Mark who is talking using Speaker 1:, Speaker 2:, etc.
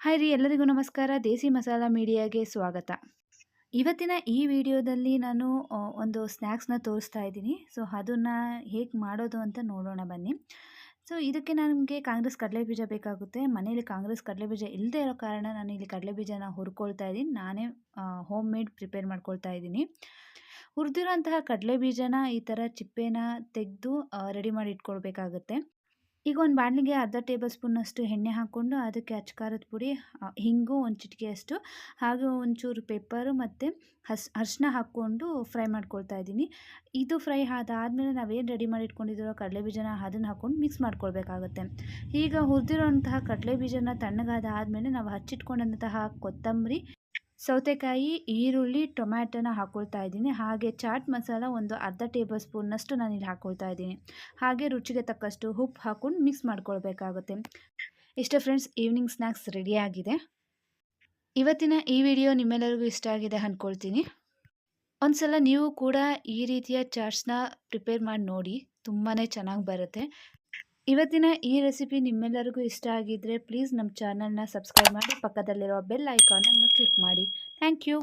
Speaker 1: Hi ರೀ, ಎಲ್ಲರಿಗೂ ನಮಸ್ಕಾರ. ದೇಸಿ ಮಸಾಲ ಮೀಡಿಯಾಗೆ ಸ್ವಾಗತ. ಇವತ್ತಿನ ಈ ವಿಡಿಯೋದಲ್ಲಿ ನಾನು ಒಂದು ಸ್ನ್ಯಾಕ್ಸ್ನ ತೋರಿಸ್ತಾ ಇದ್ದೀನಿ. ಸೊ, ಅದನ್ನು ಹೇಗೆ ಮಾಡೋದು ಅಂತ ನೋಡೋಣ ಬನ್ನಿ. ಸೊ, ಇದಕ್ಕೆ ನನಗೆ ಕಾಂಗ್ರೆಸ್ ಕಡಲೆ ಬೀಜ ಬೇಕಾಗುತ್ತೆ. ಮನೇಲಿ ಕಾಂಗ್ರೆಸ್ ಕಡಲೆ ಬೀಜ ಇಲ್ಲದೆ ಇರೋ ಕಾರಣ ನಾನು ಇಲ್ಲಿ ಕಡಲೆ ಬೀಜನ ಹುರ್ಕೊಳ್ತಾ ಇದ್ದೀನಿ. ನಾನೇ ಹೋಮ್ ಮೇಡ್ ಪ್ರಿಪೇರ್ ಮಾಡ್ಕೊಳ್ತಾ ಇದ್ದೀನಿ. ಹುರಿದಿರೋಂತಹ ಕಡಲೆ ಬೀಜನ ಈ ಥರ ಚಿಪ್ಪೆನ ತೆಗೆದು ರೆಡಿ ಮಾಡಿ ಇಟ್ಕೊಳ್ಬೇಕಾಗುತ್ತೆ. ಈಗ ಒಂದು ಬಾಣಲಿಗೆ ಅರ್ಧ ಟೇಬಲ್ ಸ್ಪೂನಷ್ಟು ಎಣ್ಣೆ ಹಾಕ್ಕೊಂಡು ಅದಕ್ಕೆ ಅಚ್ಕಾರದ ಪುಡಿ ಹಿಂಗು ಒಂದು ಚಿಟಿಕೆಯಷ್ಟು ಹಾಗೆ ಒಂಚೂರು ಪೆಪ್ಪರು ಮತ್ತು ಹಸ್, ಅರಿಶಿನ ಹಾಕ್ಕೊಂಡು ಫ್ರೈ ಮಾಡ್ಕೊಳ್ತಾ ಇದ್ದೀನಿ. ಇದು ಫ್ರೈ ಅದಾದಮೇಲೆ ನಾವೇನು ರೆಡಿ ಮಾಡಿ ಇಟ್ಕೊಂಡಿದ್ದೀರೋ ಕಡಲೆ ಬೀಜನ ಅದನ್ನು ಹಾಕ್ಕೊಂಡು ಮಿಕ್ಸ್ ಮಾಡ್ಕೊಳ್ಬೇಕಾಗುತ್ತೆ. ಈಗ ಹುರಿದಿರೋಂತಹ ಕಡಲೆ ಬೀಜನ ತಣ್ಣಗಾದ ಆದಮೇಲೆ ನಾವು ಹಚ್ಚಿಟ್ಕೊಂಡಂತಹ ಕೊತ್ತಂಬರಿ ಸೌತೆಕಾಯಿ, ಈರುಳ್ಳಿ, ಟೊಮ್ಯಾಟೊನ ಹಾಕ್ಕೊಳ್ತಾ ಇದ್ದೀನಿ. ಹಾಗೆ ಚಾಟ್ ಮಸಾಲ ಒಂದು ಅರ್ಧ ಟೇಬಲ್ ಸ್ಪೂನ್ನಷ್ಟು ನಾನು ಇಲ್ಲಿ ಹಾಕ್ಕೊಳ್ತಾ ಇದ್ದೀನಿ. ಹಾಗೆ ರುಚಿಗೆ ತಕ್ಕಷ್ಟು ಉಪ್ಪು ಹಾಕ್ಕೊಂಡು ಮಿಕ್ಸ್ ಮಾಡ್ಕೊಳ್ಬೇಕಾಗುತ್ತೆ. ಇಷ್ಟೇ ಫ್ರೆಂಡ್ಸ್, ಈವ್ನಿಂಗ್ ಸ್ನ್ಯಾಕ್ಸ್ ರೆಡಿಯಾಗಿದೆ ಇವತ್ತಿನ ಈ ವಿಡಿಯೋ ನಿಮ್ಮೆಲ್ಲರಿಗೂ ಇಷ್ಟ ಆಗಿದೆ ಅಂದ್ಕೊಳ್ತೀನಿ ಒಂದ್ಸಲ ನೀವು ಕೂಡ ಈ ರೀತಿಯ ಚಾಟ್ಸ್ನ ಪ್ರಿಪೇರ್ ಮಾಡಿ ನೋಡಿ. ತುಂಬಾ ಚೆನ್ನಾಗಿ ಬರುತ್ತೆ. ಇವತ್ತಿನ ಈ ರೆಸಿಪಿ ನಿಮ್ಮೆಲ್ಲರಿಗೂ ಇಷ್ಟ ಆಗಿದ್ದರೆ ಪ್ಲೀಸ್ ನಮ್ಮ ಚಾನಲ್ನ ಸಬ್ಸ್ಕ್ರೈಬ್ ಮಾಡಿ ಪಕ್ಕದಲ್ಲಿರೋ ಬೆಲ್ ಐಕಾನನ್ನು ಕ್ಲಿಕ್ ಮಾಡಿ. Thank you.